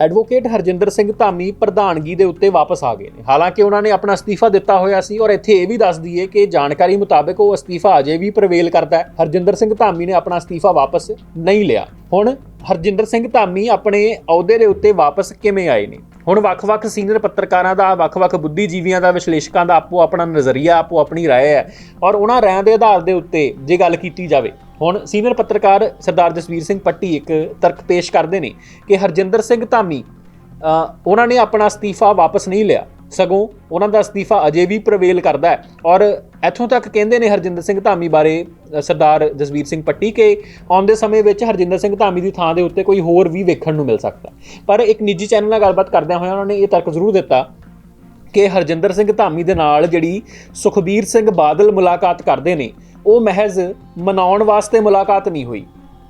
Advocate Harjinder Singh Dhami ਪ੍ਰਧਾਨਗੀ ਦੇ ਉੱਤੇ ਵਾਪਸ ਆ ਗਏ ਨੇ ਹਾਲਾਂਕਿ ਉਹਨਾਂ ਨੇ ਆਪਣਾ ਅਸਤੀਫਾ ਦਿੱਤਾ ਹੋਇਆ ਸੀ ਔਰ ਇੱਥੇ ਇਹ ਵੀ ਦੱਸ ਦਈਏ ਕਿ ਜਾਣਕਾਰੀ ਮੁਤਾਬਕ ਉਹ ਅਸਤੀਫਾ ਅਜੇ ਵੀ ਪ੍ਰਵੇਲ ਕਰਦਾ ਹੈ ਹਰਜਿੰਦਰ ਸਿੰਘ ਧਾਮੀ ਨੇ ਆਪਣਾ ਅਸਤੀਫਾ ਵਾਪਸ ਨਹੀਂ ਲਿਆ ਹੁਣ ਹਰਜਿੰਦਰ ਸਿੰਘ ਧਾਮੀ ਆਪਣੇ ਅਹੁਦੇ ਦੇ ਉੱਤੇ ਵਾਪਸ ਕਿਵੇਂ ਆਏ ਨੇ ਹੁਣ ਵੱਖ-ਵੱਖ ਸੀਨੀਅਰ ਪੱਤਰਕਾਰਾਂ ਦਾ ਵੱਖ-ਵੱਖ ਬੁੱਧੀਜੀਵੀਆਂ ਦਾ ਵਿਸ਼ਲੇਸ਼ਕਾਂ ਦਾ ਆਪੋ ਆਪਣਾ ਨਜ਼ਰੀਆ ਆਪੋ ਆਪਣੀ رائے ਹੈ ਔਰ ਉਹਨਾਂ ਰਾਇਆਂ ਦੇ ਆਧਾਰ ਦੇ ਉੱਤੇ ਜੇ ਗੱਲ ਕੀਤੀ ਜਾਵੇ ਹੁਣ ਸੀਨੀਅਰ ਪੱਤਰਕਾਰ ਸਰਦਾਰ ਜਸਵੀਰ ਸਿੰਘ ਪੱਟੀ ਇੱਕ ਤਰਕ ਪੇਸ਼ ਕਰਦੇ ਨੇ ਕਿ ਹਰਜਿੰਦਰ ਸਿੰਘ ਧਾਮੀ ਉਹਨਾਂ ਨੇ ਆਪਣਾ ਅਸਤੀਫਾ ਵਾਪਸ ਨਹੀਂ ਲਿਆ। ਸਗੋਂ ਉਹਨਾਂ ਦਾ ਅਸਤੀਫਾ ਅਜੇ ਵੀ ਪ੍ਰਵੇਲ ਕਰਦਾ ਹੈ। ਔਰ ਇੱਥੋਂ ਤੱਕ ਕਹਿੰਦੇ ਨੇ ਹਰਜਿੰਦਰ ਸਿੰਘ ਧਾਮੀ ਬਾਰੇ ਸਰਦਾਰ ਜਸਵੀਰ ਸਿੰਘ ਪੱਟੀ ਕਿ ਆਉਂਦੇ ਸਮੇਂ ਵਿੱਚ ਹਰਜਿੰਦਰ ਸਿੰਘ ਧਾਮੀ ਦੀ ਥਾਂ ਦੇ ਉੱਤੇ ਕੋਈ ਹੋਰ ਵੀ ਵੇਖਣ ਨੂੰ ਮਿਲ ਸਕਦਾ ਪਰ ਇੱਕ ਨਿੱਜੀ ਚੈਨਲ ਨਾਲ ਗੱਲਬਾਤ ਕਰਦਿਆਂ ਹੋਇਆਂ ਉਹਨਾਂ ਨੇ ਇਹ ਤਰਕ ਜ਼ਰੂਰ ਦਿੱਤਾ ਕਿ ਹਰਜਿੰਦਰ ਸਿੰਘ ਧਾਮੀ ਦੇ ਨਾਲ ਜਿਹੜੀ ਸੁਖਬੀਰ ਸਿੰਘ ਬਾਦਲ ਮੁਲਾਕਾਤ ਕਰਦੇ ਨੇ ਉਹ ਮਹਿਜ਼ ਮਨਾਉਣ ਵਾਸਤੇ ਮੁਲਾਕਾਤ ਨਹੀਂ ਹੋਈ।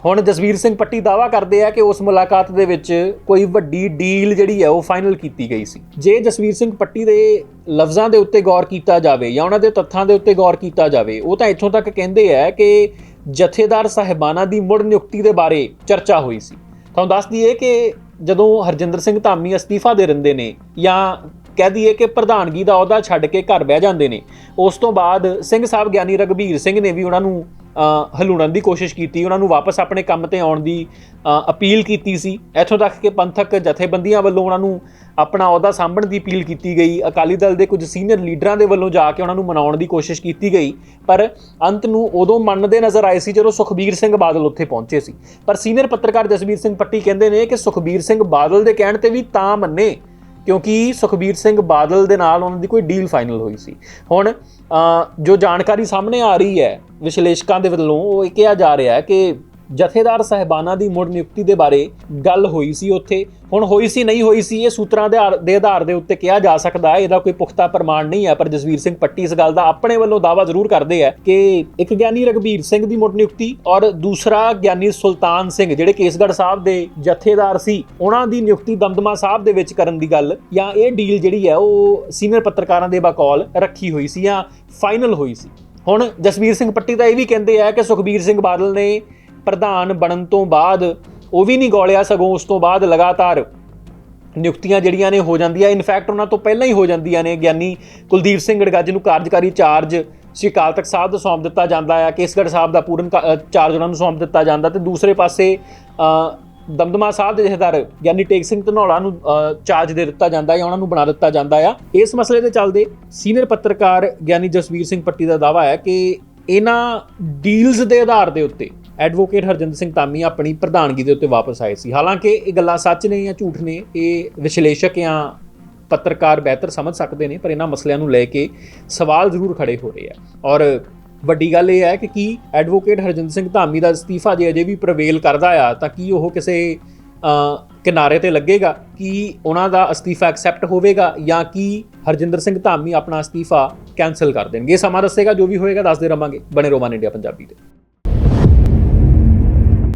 ਹੁਣ ਜਸਵੀਰ ਸਿੰਘ ਪੱਟੀ ਦਾਵਾ ਕਰਦੇ ਆ ਕਿ ਉਸ ਮੁਲਾਕਾਤ ਦੇ ਵਿੱਚ ਕੋਈ ਵੱਡੀ ਡੀਲ ਜਿਹੜੀ ਹੈ ਉਹ ਫਾਈਨਲ ਕੀਤੀ ਗਈ ਸੀ। ਜੇ ਜਸਵੀਰ ਸਿੰਘ ਪੱਟੀ ਦੇ ਲਫ਼ਜ਼ਾਂ ਦੇ ਉੱਤੇ ਗੌਰ ਕੀਤਾ ਜਾਵੇ ਜਾਂ ਉਹਨਾਂ ਦੇ ਤੱਥਾਂ ਦੇ ਉੱਤੇ ਗੌਰ ਕੀਤਾ ਜਾਵੇ, ਉਹ ਤਾਂ ਇੱਥੋਂ ਤੱਕ ਕਹਿੰਦੇ ਆ ਕਿ ਜਥੇਦਾਰ ਸਾਹਿਬਾਨਾਂ ਦੀ ਮੁੜ ਨਿਯੁਕਤੀ ਦੇ ਬਾਰੇ ਚਰਚਾ ਹੋਈ ਸੀ। ਤੁਹਾਨੂੰ ਦੱਸ ਦਈਏ ਕਿ ਜਦੋਂ ਹਰਜਿੰਦਰ ਸਿੰਘ ਧਾਮੀ ਅਸਤੀਫਾ ਦੇ ਰਹਿੰਦੇ ਨੇ ਜਾਂ ਕਹਿ ਦਈਏ ਕਿ ਪ੍ਰਧਾਨਗੀ ਦਾ ਅਹੁਦਾ ਛੱਡ ਕੇ ਘਰ ਬਹਿ ਜਾਂਦੇ ਨੇ। ਉਸ ਤੋਂ ਬਾਅਦ ਸਿੰਘ ਸਾਹਿਬ ਗਿਆਨੀ ਰਗਵੀਰ ਸਿੰਘ ਨੇ ਵੀ ਉਹਨਾਂ ਨੂੰ ਹਲੂਣਨ ਦੀ ਕੋਸ਼ਿਸ਼ ਕੀਤੀ। ਉਹਨਾਂ ਨੂੰ ਵਾਪਸ ਆਪਣੇ ਕੰਮ ਤੇ ਆਉਣ ਦੀ ਅਪੀਲ ਕੀਤੀ ਸੀ। ਇੱਥੋਂ ਤੱਕ ਕਿ ਪੰਥਕ ਜਥੇਬੰਦੀਆਂ ਵੱਲੋਂ ਉਹਨਾਂ ਨੂੰ ਆਪਣਾ ਅਹੁਦਾ ਸਾਂਭਣ ਦੀ ਅਪੀਲ ਕੀਤੀ ਗਈ। ਅਕਾਲੀ ਦਲ ਦੇ ਕੁਝ ਸੀਨੀਅਰ ਲੀਡਰਾਂ ਦੇ ਵੱਲੋਂ ਜਾ ਕੇ ਉਹਨਾਂ ਨੂੰ ਮਨਾਉਣ ਦੀ ਕੋਸ਼ਿਸ਼ ਕੀਤੀ ਗਈ। ਪਰ ਅੰਤ ਨੂੰ ਉਦੋਂ ਮੰਨਦੇ ਨਜ਼ਰ ਆਏ ਸੀ ਜਦੋਂ ਸੁਖਬੀਰ ਸਿੰਘ ਬਾਦਲ ਉੱਥੇ ਪਹੁੰਚੇ ਸੀ। ਪਰ ਸੀਨੀਅਰ ਪੱਤਰਕਾਰ ਜਸਵੀਰ ਸਿੰਘ ਪੱਟੀ ਕਹਿੰਦੇ ਨੇ ਕਿ ਸੁਖਬੀਰ ਸਿੰਘ ਬਾਦਲ ਦੇ ਕਹਿਣ ਤੇ ਵੀ ਤਾਂ ਮੰਨੇ ਕਿਉਂਕਿ ਸੁਖਬੀਰ ਸਿੰਘ ਬਾਦਲ ਦੇ ਨਾਲ ਉਹਨਾਂ ਦੀ ਕੋਈ ਡੀਲ ਫਾਈਨਲ ਹੋਈ ਸੀ। ਹੁਣ ਜੋ ਜਾਣਕਾਰੀ ਸਾਹਮਣੇ ਆ ਰਹੀ ਹੈ, ਵਿਸ਼ਲੇਸ਼ਕਾਂ ਦੇ ਵੱਲੋਂ, ਉਹ ਇਹ ਕਿਹਾ ਜਾ ਰਿਹਾ ਹੈ ਕਿ ਜਥੇਦਾਰ ਸਹਿਬਾਨਾਂ ਦੀ ਮੁੜ ਨਿਯੁਕਤੀ ਦੇ ਬਾਰੇ ਗੱਲ ਹੋਈ ਸੀ ਉੱਥੇ। ਹੁਣ ਹੋਈ ਸੀ, ਨਹੀਂ ਹੋਈ ਸੀ, ਇਹ ਸੂਤਰਾਂ ਦੇ ਆਧਾਰ- ਦੇ ਆਧਾਰ ਦੇ ਉੱਤੇ ਕਿਹਾ ਜਾ ਸਕਦਾ ਹੈ। ਇਹਦਾ ਕੋਈ ਪੁਖਤਾ ਪ੍ਰਮਾਣ ਨਹੀਂ ਹੈ, ਪਰ ਜਸਵੀਰ ਸਿੰਘ ਪੱਟੀ ਇਸ ਗੱਲ ਦਾ ਆਪਣੇ ਵੱਲੋਂ ਦਾਵਾ ਜ਼ਰੂਰ ਕਰਦੇ ਹੈ ਕਿ ਇੱਕ ਗਿਆਨੀ ਰਗਵੀਰ ਸਿੰਘ ਦੀ ਮੁੜ ਨਿਯੁਕਤੀ ਔਰ ਦੂਸਰਾ ਗਿਆਨੀ ਸੁਲਤਾਨ ਸਿੰਘ, ਜਿਹੜੇ ਕੇਸਗੜ੍ਹ ਸਾਹਿਬ ਦੇ ਜਥੇਦਾਰ ਸੀ, ਉਹਨਾਂ ਦੀ ਨਿਯੁਕਤੀ ਦਮਦਮਾ ਸਾਹਿਬ ਦੇ ਵਿੱਚ ਕਰਨ ਦੀ ਗੱਲ ਜਾਂ ਇਹ ਡੀਲ ਜਿਹੜੀ ਹੈ, ਉਹ ਸੀਨੀਅਰ ਪੱਤਰਕਾਰਾਂ ਦੇ ਬਕੌਲ ਰੱਖੀ ਹੋਈ ਸੀ ਜਾਂ ਫਾਈਨਲ ਹੋਈ ਸੀ। ਹੁਣ ਜਸਵੀਰ ਸਿੰਘ ਪੱਟੀ ਤਾਂ ਇਹ ਵੀ ਕਹਿੰਦੇ ਆ ਕਿ ਸੁਖਬੀਰ ਸਿੰਘ ਬਾਦਲ ਨੇ ਪ੍ਰਧਾਨ ਬਣਨ ਤੋਂ ਬਾਅਦ ਉਹ ਵੀ ਨਹੀਂ ਗੋਲਿਆ ਸਗੋਂ ਉਸ ਤੋਂ ਬਾਅਦ ਲਗਾਤਾਰ ਨਿਯੁਕਤੀਆਂ ਜਿਹੜੀਆਂ ਨੇ ਹੋ ਜਾਂਦੀਆਂ ਇਨਫੈਕਟ ਉਹਨਾਂ ਤੋਂ ਪਹਿਲਾਂ ਹੀ ਹੋ ਜਾਂਦੀਆਂ ਨੇ, ਗਿਆਨੀ ਕੁਲਦੀਪ ਸਿੰਘ ਗੜਗੱਜ ਨੂੰ ਕਾਰਜਕਾਰੀ ਚਾਰਜ ਸ੍ਰੀ ਅਕਾਲ ਤਖਤ ਸਾਹਿਬ ਦਾ ਸੌਂਪ ਦਿੱਤਾ ਜਾਂਦਾ ਹੈ, ਕੇਸਗੜ੍ਹ ਸਾਹਿਬ ਦਾ ਪੂਰਨ ਚਾਰਜ ਉਹਨਾਂ ਨੂੰ ਸੌਂਪ ਦਿੱਤਾ ਜਾਂਦਾ ਤੇ ਦੂਸਰੇ ਪਾਸੇ ਦਮਦਮਾ ਸਾਹਿਬ ਦੇ ਜਥੇਦਾਰ ਗਿਆਨੀ ਟੇਕ ਸਿੰਘ ਧਨੌਲਾ ਨੂੰ ਚਾਰਜ ਦੇ ਦਿੱਤਾ ਜਾਂਦਾ ਹੈ ਉਹਨਾਂ ਨੂੰ ਬਣਾ ਦਿੱਤਾ ਜਾਂਦਾ ਆ। ਇਸ ਮਸਲੇ ਦੇ ਚੱਲਦੇ ਸੀਨੀਅਰ ਪੱਤਰਕਾਰ ਗਿਆਨੀ ਜਸਵੀਰ ਸਿੰਘ ਪੱਟੀ ਦਾ ਦਾਵਾ ਹੈ ਕਿ ਇਹਨਾਂ ਡੀਲਸ ਦੇ ਆਧਾਰ ਦੇ ਉੱਤੇ ਐਡਵੋਕੇਟ ਹਰਜਿੰਦਰ ਸਿੰਘ ਧਾਮੀ ਆਪਣੀ ਪ੍ਰਧਾਨਗੀ ਦੇ ਉੱਤੇ ਵਾਪਸ ਆਏ ਸੀ। ਹਾਲਾਂਕਿ ਇਹ ਗੱਲਾਂ ਸੱਚ ਨੇ ਜਾਂ ਝੂਠ ਨੇ, ਇਹ ਵਿਸ਼ਲੇਸ਼ਕ ਜਾਂ ਪੱਤਰਕਾਰ ਬਿਹਤਰ ਸਮਝ ਸਕਦੇ ਨੇ, ਪਰ ਇਹਨਾਂ ਮਸਲਿਆਂ ਨੂੰ ਲੈ ਕੇ ਸਵਾਲ ਜ਼ਰੂਰ ਖੜੇ ਹੋ ਰਹੇ ਆ। ਔਰ ਵੱਡੀ ਗੱਲ ਇਹ ਹੈ ਕਿ ਕੀ ਐਡਵੋਕੇਟ ਹਰਜਿੰਦਰ ਸਿੰਘ ਧਾਮੀ ਦਾ ਅਸਤੀਫਾ ਜੇ ਅਜੇ ਵੀ ਪ੍ਰਵੇਲ ਕਰਦਾ ਆ, ਤਾਂ ਕੀ ਉਹ ਕਿਸੇ ਕਿਨਾਰੇ ਤੇ ਲੱਗੇਗਾ? ਕੀ ਉਹਨਾਂ ਦਾ ਅਸਤੀਫਾ ਐਕਸੈਪਟ ਹੋਵੇਗਾ ਜਾਂ ਕੀ ਹਰਜਿੰਦਰ ਸਿੰਘ ਧਾਮੀ ਆਪਣਾ ਅਸਤੀਫਾ ਕੈਨਸਲ ਕਰ ਦੇਣਗੇ? ਇਹ ਸਮਾਂ ਦੱਸੇਗਾ, ਜੋ ਵੀ ਹੋਏਗਾ ਦੱਸਦੇ ਰਵਾਂਗੇ। ਬਣੇ ਰੋਮਾਨ ਇੰਡੀਆ ਪੰਜਾਬੀ ਤੇ।